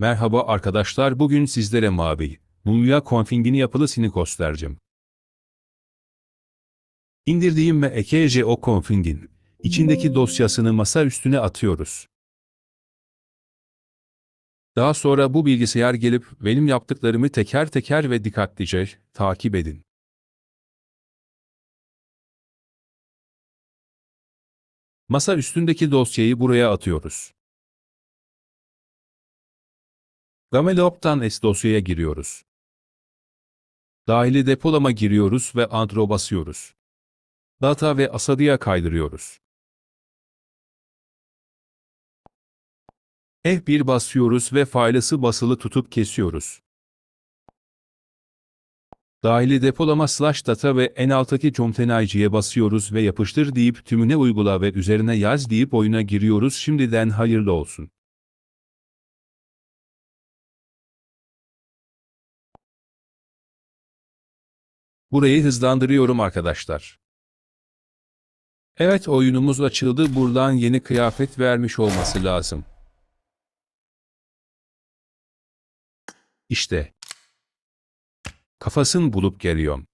Merhaba arkadaşlar bugün sizlere mavi, Nuya config'ini yapılı sini göstereceğim. İndirdiğim ve EKG o config'in içindeki dosyasını masa üstüne atıyoruz. Daha sonra bu bilgisayar gelip benim yaptıklarımı teker teker ve dikkatlice takip edin. Masa üstündeki dosyayı buraya atıyoruz. Gamelop'tan S dosyaya giriyoruz. Dahili depolama giriyoruz ve Andro basıyoruz. Data ve Asadia kaydırıyoruz. F1 basıyoruz ve faylası basılı tutup kesiyoruz. Dahili depolama slash data ve en alttaki containeri'ye basıyoruz ve yapıştır deyip tümüne uygula ve üzerine yaz deyip oyuna giriyoruz şimdiden hayırlı olsun. Burayı hızlandırıyorum arkadaşlar. Evet oyunumuz açıldı buradan yeni kıyafet vermiş olması lazım. İşte. Kafasını bulup geliyorum.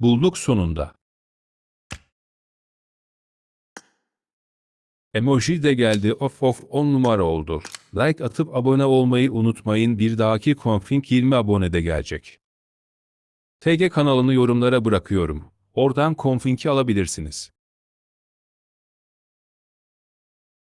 Bulduk sonunda. Emoji de geldi of of 10 numara oldu. Like atıp abone olmayı unutmayın bir dahaki config 20 abonede gelecek. TG kanalını yorumlara bırakıyorum. Oradan config'i alabilirsiniz.